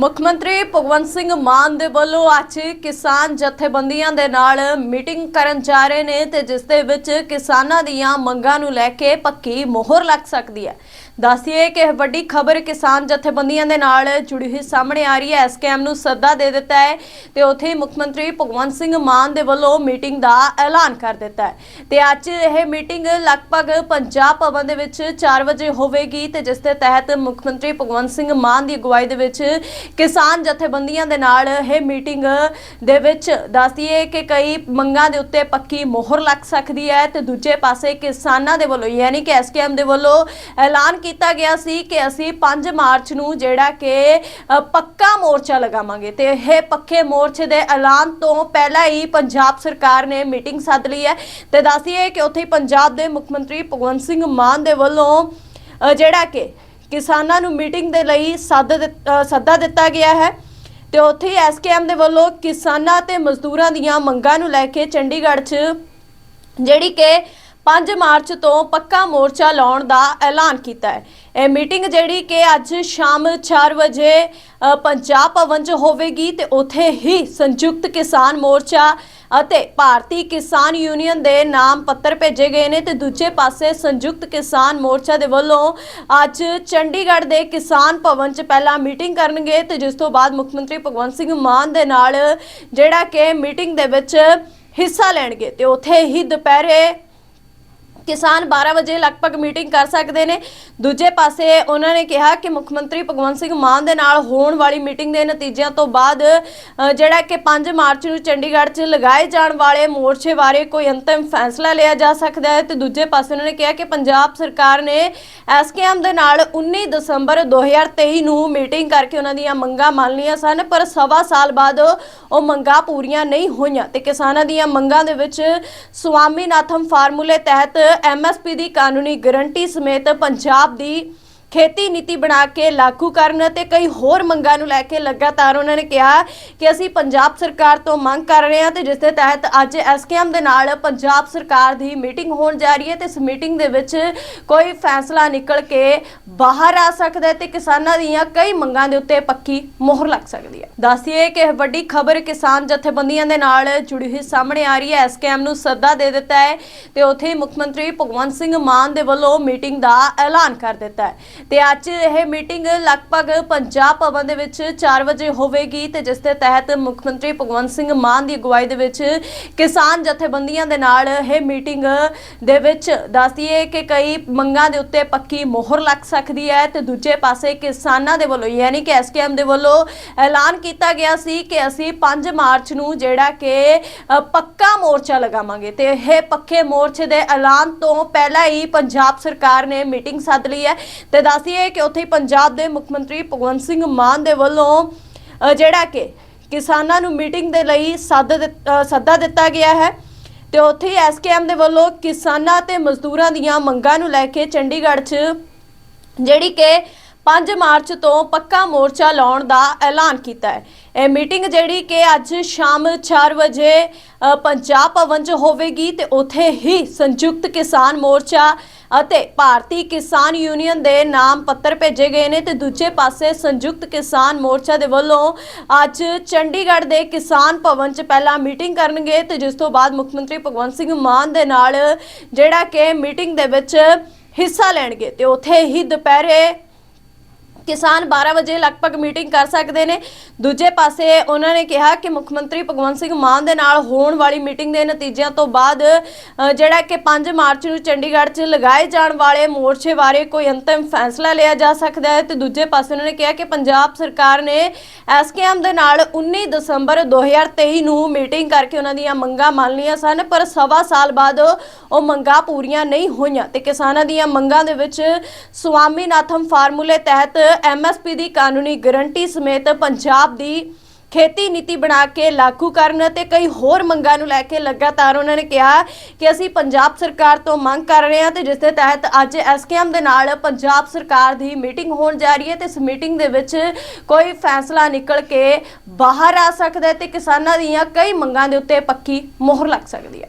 ਮੁੱਖ ਮੰਤਰੀ ਭਗਵੰਤ ਸਿੰਘ ਮਾਨ ਦੇ ਵੱਲੋਂ ਅੱਜ ਕਿਸਾਨ ਜਥੇਬੰਦੀਆਂ ਦੇ ਨਾਲ ਮੀਟਿੰਗ ਕਰਨ ਜਾ ਰਹੇ ਨੇ ਤੇ ਜਿਸ ਦੇ ਵਿੱਚ ਕਿਸਾਨਾਂ ਦੀਆਂ ਮੰਗਾਂ ਨੂੰ ਲੈ ਕੇ ਪੱਕੀ ਮੋਹਰ ਲੱਗ ਸਕਦੀ ਹੈ। ਦੱਸਿਏ ਕਿ ਇਹ ਵੱਡੀ ਖਬਰ ਕਿਸਾਨ ਜਥੇਬੰਦੀਆਂ ਦੇ ਨਾਲ ਜੁੜੀ ਹੋਈ ਸਾਹਮਣੇ ਆ ਰਹੀ ਹੈ। ਐਸਕੇਐਮ ਨੂੰ ਸੱਦਾ ਦੇ ਦਿੱਤਾ ਹੈ ਤੇ ਉੱਥੇ ਹੀ ਮੁੱਖ ਮੰਤਰੀ ਭਗਵੰਤ ਸਿੰਘ ਮਾਨ ਦੇ ਵੱਲੋਂ ਮੀਟਿੰਗ ਦਾ ਐਲਾਨ ਕਰ ਦਿੱਤਾ ਹੈ। ਤੇ ਅੱਜ ਇਹ ਮੀਟਿੰਗ ਲਗਭਗ ਪੰਜਾਬ ਭਵਨ ਦੇ ਵਿੱਚ 4 ਵਜੇ ਹੋਵੇਗੀ ਤੇ ਜਿਸ ਦੇ ਤਹਿਤ ਮੁੱਖ ਮੰਤਰੀ ਭਗਵੰਤ ਸਿੰਘ ਮਾਨ ਦੀ ਅਗਵਾਈ ਦੇ ਵਿੱਚ ਕਿਸਾਨ ਜਥੇਬੰਦੀਆਂ ਦੇ ਨਾਲ ਇਹ ਮੀਟਿੰਗ ਦੇ ਵਿੱਚ ਦੱਸਦੀਏ ਕਿ ਕਈ ਮੰਗਾਂ ਦੇ ਉੱਤੇ ਪੱਕੀ ਮੋਹਰ ਲੱਗ ਸਕਦੀ ਹੈ ਤੇ ਦੂਜੇ ਪਾਸੇ ਕਿਸਾਨਾਂ ਦੇ ਵੱਲੋਂ ਯਾਨੀ ਕਿ ਐਸਕੇਐਮ ਦੇ ਵੱਲੋਂ ਐਲਾਨ ਕੀਤਾ ਗਿਆ ਸੀ ਕਿ ਅਸੀਂ 5 ਮਾਰਚ ਨੂੰ ਜਿਹੜਾ ਕਿ ਪੱਕਾ ਮੋਰਚਾ ਲਗਾਵਾਂਗੇ ਤੇ ਇਹ ਪੱਕੇ ਮੋਰਚੇ ਦੇ ਐਲਾਨ ਤੋਂ ਪਹਿਲਾਂ ਹੀ ਪੰਜਾਬ ਸਰਕਾਰ ਨੇ ਮੀਟਿੰਗ ਸੱਦ ਲਈ ਹੈ ਤੇ ਦੱਸਦੀਏ ਕਿ ਉੱਥੇ ਪੰਜਾਬ ਦੇ ਮੁੱਖ ਮੰਤਰੀ ਭਗਵੰਤ ਸਿੰਘ ਮਾਨ ਦੇ ਵੱਲੋਂ ਜਿਹੜਾ ਕਿ ਕਿਸਾਨਾਂ ਨੂੰ ਮੀਟਿੰਗ ਦੇ ਲਈ ਸੱਦ ਦਿੱਤ- ਸੱਦਾ ਦਿੱਤਾ ਗਿਆ ਹੈ ਤੇ ਉੱਥੇ ਹੀ ਐਸਕੇਐਮ ਦੇ ਵੱਲੋਂ ਕਿਸਾਨਾਂ ਤੇ ਮਜ਼ਦੂਰਾਂ ਦੀਆਂ ਮੰਗਾਂ ਨੂੰ ਲੈ ਕੇ ਚੰਡੀਗੜ੍ਹ 'ਚ ਜਿਹੜੀ ਕਿ 5 ਮਾਰਚ ਤੋਂ ਪੱਕਾ ਮੋਰਚਾ ਲਾਉਣ ਦਾ ਐਲਾਨ ਕੀਤਾ ਹੈ। ਇਹ ਮੀਟਿੰਗ ਜਿਹੜੀ ਕਿ ਅੱਜ ਸ਼ਾਮ 4 ਵਜੇ ਪੰਜਾਬ ਭਵਨ 'ਚ ਹੋਵੇਗੀ ਤੇ ਉੱਥੇ ਹੀ ਸੰਯੁਕਤ ਕਿਸਾਨ ਮੋਰਚਾ ਅਤੇ ਭਾਰਤੀ ਕਿਸਾਨ ਯੂਨੀਅਨ ਦੇ ਨਾਮ ਪੱਤਰ ਭੇਜੇ ਗਏ ਨੇ ਤੇ ਦੂਜੇ ਪਾਸੇ ਸੰਯੁਕਤ ਕਿਸਾਨ ਮੋਰਚਾ ਦੇ ਵੱਲੋਂ ਅੱਜ ਚੰਡੀਗੜ੍ਹ ਦੇ ਕਿਸਾਨ ਭਵਨ 'ਚ ਪਹਿਲਾਂ ਮੀਟਿੰਗ ਕਰਨਗੇ ਤੇ ਜਿਸ ਤੋਂ ਬਾਅਦ ਮੁੱਖ ਮੰਤਰੀ ਭਗਵੰਤ ਸਿੰਘ ਮਾਨ ਦੇ ਨਾਲ ਜਿਹੜਾ ਕਿ ਮੀਟਿੰਗ ਦੇ ਵਿੱਚ ਹਿੱਸਾ ਲੈਣਗੇ ਤੇ ਉੱਥੇ ਹੀ ਦੁਪਹਿਰੇ ਕਿਸਾਨ 12 ਵਜੇ ਲਗਭਗ ਮੀਟਿੰਗ ਕਰ ਸਕਦੇ ਨੇ। ਦੂਜੇ ਪਾਸੇ ਉਹਨਾਂ ਨੇ ਕਿਹਾ ਕਿ ਮੁੱਖ ਮੰਤਰੀ ਭਗਵੰਤ ਸਿੰਘ ਮਾਨ ਦੇ ਨਾਲ ਹੋਣ ਵਾਲੀ ਮੀਟਿੰਗ ਦੇ ਨਤੀਜਿਆਂ ਤੋਂ ਬਾਅਦ ਜਿਹੜਾ ਕਿ 5 ਮਾਰਚ ਨੂੰ ਚੰਡੀਗੜ੍ਹ 'ਚ ਲਗਾਏ ਜਾਣ ਵਾਲੇ ਮੋਰਚੇ ਬਾਰੇ ਕੋਈ ਅੰਤਿਮ ਫੈਸਲਾ ਲਿਆ ਜਾ ਸਕਦਾ ਹੈ ਤੇ ਦੂਜੇ ਪਾਸੇ ਉਹਨਾਂ ਨੇ ਕਿਹਾ ਕਿ ਪੰਜਾਬ ਸਰਕਾਰ ਨੇ ਐਸਕੇਐਮ ਦੇ ਨਾਲ 19 ਦਸੰਬਰ 2023 ਨੂੰ ਮੀਟਿੰਗ ਕਰਕੇ ਉਹਨਾਂ ਦੀਆਂ ਮੰਗਾਂ ਮੰਨ ਲਈਆਂ ਸਨ, ਪਰ ਸਵਾ ਸਾਲ ਬਾਅਦ ਉਹ ਮੰਗਾਂ ਪੂਰੀਆਂ ਨਹੀਂ ਹੋਈਆਂ ਤੇ ਕਿਸਾਨਾਂ ਦੀਆਂ ਮੰਗਾਂ ਦੇ ਵਿੱਚ ਸਵਾਮੀਨਾਥਨ ਫਾਰਮੂਲੇ ਤਹਿਤ ਐਮਐਸਪੀ ਦੀ ਕਾਨੂੰਨੀ ਗਾਰੰਟੀ ਸਮੇਤ ਪੰਜਾਬ ਦੀ ਖੇਤੀ ਨੀਤੀ ਬਣਾ ਕੇ ਲਾਗੂ ਕਰਨ ਅਤੇ ਕਈ ਹੋਰ ਮੰਗਾਂ ਨੂੰ ਲੈ ਕੇ ਲਗਾਤਾਰ ਉਹਨਾਂ ਨੇ ਕਿਹਾ ਕਿ ਅਸੀਂ ਪੰਜਾਬ ਸਰਕਾਰ ਤੋਂ ਮੰਗ ਕਰ ਰਹੇ ਹਾਂ ਤੇ ਜਿਸ ਦੇ ਤਹਿਤ ਅੱਜ ਐਸਕੇਐਮ ਦੇ ਨਾਲ ਪੰਜਾਬ ਸਰਕਾਰ ਦੀ ਮੀਟਿੰਗ ਹੋਣ ਜਾ ਰਹੀ ਹੈ ਤੇ ਇਸ ਮੀਟਿੰਗ ਦੇ ਵਿੱਚ ਕੋਈ ਫੈਸਲਾ ਨਿਕਲ ਕੇ ਬਾਹਰ ਆ ਸਕਦਾ ਹੈ ਤੇ ਕਿਸਾਨਾਂ ਦੀਆਂ ਕਈ ਮੰਗਾਂ ਦੇ ਉੱਤੇ ਪੱਕੀ ਮੋਹਰ ਲੱਗ ਸਕਦੀ ਹੈ। ਦੱਸਿਏ ਕਿ ਇਹ ਵੱਡੀ ਖਬਰ ਕਿਸਾਨ ਜਥੇਬੰਦੀਆਂ ਦੇ ਨਾਲ ਜੁੜੀ ਹੋਈ ਸਾਹਮਣੇ ਆ ਰਹੀ ਹੈ। ਐਸਕੇਐਮ ਨੂੰ ਸੱਦਾ ਦੇ ਦਿੱਤਾ ਹੈ ਤੇ ਉੱਥੇ ਹੀ ਮੁੱਖ ਮੰਤਰੀ ਭਗਵੰਤ ਸਿੰਘ ਮਾਨ ਦੇ ਵੱਲੋਂ ਮੀਟਿੰਗ ਦਾ ਐਲਾਨ ਕਰ ਦਿੱਤਾ ਹੈ। ਤੇ ਅੱਜ ਇਹ ਮੀਟਿੰਗ ਲਗਭਗ ਪੰਜਾਬ ਭਵਨ ਦੇ ਵਿੱਚ 4 ਵਜੇ ਹੋਵੇਗੀ ਤੇ ਜਿਸ ਦੇ ਤਹਿਤ ਮੁੱਖ ਮੰਤਰੀ ਭਗਵੰਤ ਸਿੰਘ ਮਾਨ ਦੀ ਅਗਵਾਈ ਦੇ ਵਿੱਚ ਕਿਸਾਨ ਜਥੇਬੰਦੀਆਂ ਦੇ ਨਾਲ ਇਹ ਮੀਟਿੰਗ ਦੇ ਵਿੱਚ ਦੱਸਦੀਏ ਕਿ ਕਈ ਮੰਗਾਂ ਦੇ ਉੱਤੇ ਪੱਕੀ ਮੋਹਰ ਲੱਗ ਸਕਦੀ ਹੈ ਤੇ ਦੂਜੇ ਪਾਸੇ ਕਿਸਾਨਾਂ ਦੇ ਵੱਲੋਂ ਯਾਨੀ ਕਿ ਐਸਕੇਐਮ ਦੇ ਵੱਲੋਂ ਐਲਾਨ ਕੀਤਾ ਗਿਆ ਸੀ ਕਿ ਅਸੀਂ 5 ਮਾਰਚ ਨੂੰ ਜਿਹੜਾ ਕਿ ਪੱਕਾ ਮੋਰਚਾ ਲਗਾਵਾਂਗੇ ਤੇ ਇਹ ਪੱਕੇ ਮੋਰਚੇ ਦੇ ਐਲਾਨ ਤੋਂ ਪਹਿਲਾਂ ਹੀ ਪੰਜਾਬ ਸਰਕਾਰ ਨੇ ਮੀਟਿੰਗ ਸੱਦ ਲਈ ਹੈ ਤੇ ਦੱਸਦੀਏ ਕਿ ਉੱਥੇ ਪੰਜਾਬ ਦੇ ਮੁੱਖ ਮੰਤਰੀ ਭਗਵੰਤ ਸਿੰਘ ਮਾਨ ਦੇ ਵੱਲੋਂ ਜਿਹੜਾ ਕਿ ਕਿਸਾਨਾਂ ਨੂੰ ਮੀਟਿੰਗ ਦੇ ਲਈ ਸੱਦ ਸੱਦਾ ਦਿੱਤਾ ਗਿਆ ਹੈ ਤੇ ਉੱਥੇ ਹੀ ਐਸਕੇਐਮ ਦੇ ਵੱਲੋਂ ਕਿਸਾਨਾਂ ਤੇ ਮਜ਼ਦੂਰਾਂ ਦੀਆਂ ਮੰਗਾਂ ਨੂੰ ਲੈ ਕੇ ਚੰਡੀਗੜ੍ਹ 'ਚ ਜਿਹੜੀ ਕਿ 5 ਮਾਰਚ ਤੋਂ ਪੱਕਾ ਮੋਰਚਾ ਲਾਉਣ ਦਾ ਐਲਾਨ ਕੀਤਾ ਹੈ। ਇਹ ਮੀਟਿੰਗ ਜਿਹੜੀ ਕਿ ਅੱਜ ਸ਼ਾਮ 4 ਵਜੇ ਪੰਜਾਬ ਭਵਨ 'ਚ ਹੋਵੇਗੀ ਤੇ ਉੱਥੇ ਹੀ ਸੰਯੁਕਤ ਕਿਸਾਨ ਮੋਰਚਾ ਅਤੇ ਭਾਰਤੀ ਕਿਸਾਨ ਯੂਨੀਅਨ ਦੇ ਨਾਮ ਪੱਤਰ ਭੇਜੇ ਗਏ ਨੇ ਤੇ ਦੂਜੇ ਪਾਸੇ ਸੰਯੁਕਤ ਕਿਸਾਨ ਮੋਰਚਾ ਦੇ ਵੱਲੋਂ ਅੱਜ ਚੰਡੀਗੜ੍ਹ ਦੇ ਕਿਸਾਨ ਭਵਨ 'ਚ ਪਹਿਲਾਂ ਮੀਟਿੰਗ ਕਰਨਗੇ ਤੇ ਜਿਸ ਤੋਂ ਬਾਅਦ ਮੁੱਖ ਮੰਤਰੀ ਭਗਵੰਤ ਸਿੰਘ ਮਾਨ ਦੇ ਨਾਲ ਜਿਹੜਾ ਕਿ ਮੀਟਿੰਗ ਦੇ ਵਿੱਚ ਹਿੱਸਾ ਲੈਣਗੇ ਤੇ ਉੱਥੇ ਹੀ ਦੁਪਹਿਰੇ ਕਿਸਾਨ 12 ਵਜੇ ਲਗਭਗ ਮੀਟਿੰਗ ਕਰ ਸਕਦੇ ਨੇ। ਦੂਜੇ ਪਾਸੇ ਉਹਨਾਂ ਨੇ ਕਿਹਾ ਕਿ ਮੁੱਖ ਮੰਤਰੀ ਭਗਵੰਤ ਸਿੰਘ ਮਾਨ ਦੇ ਨਾਲ ਹੋਣ ਵਾਲੀ ਮੀਟਿੰਗ ਦੇ ਨਤੀਜਿਆਂ ਤੋਂ ਬਾਅਦ ਜਿਹੜਾ ਕਿ 5 ਮਾਰਚ ਨੂੰ ਚੰਡੀਗੜ੍ਹ 'ਚ ਲਗਾਏ ਜਾਣ ਵਾਲੇ ਮੋਰਚੇ ਬਾਰੇ ਕੋਈ ਅੰਤਿਮ ਫੈਸਲਾ ਲਿਆ ਜਾ ਸਕਦਾ ਹੈ ਤੇ ਦੂਜੇ ਪਾਸੇ ਉਹਨਾਂ ਨੇ ਕਿਹਾ ਕਿ ਪੰਜਾਬ ਸਰਕਾਰ ਨੇ ਐਸਕੇਐਮ ਦੇ ਨਾਲ 19 ਦਸੰਬਰ 2023 ਨੂੰ ਮੀਟਿੰਗ ਕਰਕੇ ਉਹਨਾਂ ਦੀਆਂ ਮੰਗਾਂ ਮੰਨ ਲਈਆਂ ਸਨ, ਪਰ ਸਵਾ ਸਾਲ ਬਾਅਦ ਉਹ ਮੰਗਾਂ ਪੂਰੀਆਂ ਨਹੀਂ ਹੋਈਆਂ ਤੇ ਕਿਸਾਨਾਂ ਦੀਆਂ ਮੰਗਾਂ ਦੇ ਵਿੱਚ ਸਵਾਮੀਨਾਥਨ ਫਾਰਮੂਲੇ ਤਹਿਤ ਐਮਐਸਪੀ ਦੀ ਕਾਨੂੰਨੀ ਗਾਰੰਟੀ ਸਮੇਤ ਪੰਜਾਬ ਦੀ ਖੇਤੀ ਨੀਤੀ ਬਣਾ ਕੇ ਲਾਗੂ ਕਰਨ ਅਤੇ ਕਈ ਹੋਰ ਮੰਗਾਂ ਨੂੰ ਲੈ ਕੇ ਲਗਾਤਾਰ ਉਹਨਾਂ ਨੇ ਕਿਹਾ ਕਿ ਅਸੀਂ ਪੰਜਾਬ ਸਰਕਾਰ ਤੋਂ ਮੰਗ ਕਰ ਰਹੇ ਹਾਂ ਤੇ ਜਿਸ ਦੇ ਤਹਿਤ ਅੱਜ ਐਸਕੇਐਮ ਦੇ ਨਾਲ ਪੰਜਾਬ ਸਰਕਾਰ ਦੀ ਮੀਟਿੰਗ ਹੋਣ ਜਾ ਰਹੀ ਹੈ ਤੇ ਇਸ ਮੀਟਿੰਗ ਦੇ ਵਿੱਚ ਕੋਈ ਫੈਸਲਾ ਨਿਕਲ ਕੇ ਬਾਹਰ ਆ ਸਕਦਾ ਹੈ ਤੇ ਕਿਸਾਨਾਂ ਦੀਆਂ ਕਈ ਮੰਗਾਂ ਦੇ ਉੱਤੇ ਪੱਕੀ ਮੋਹਰ ਲੱਗ ਸਕਦੀ ਹੈ।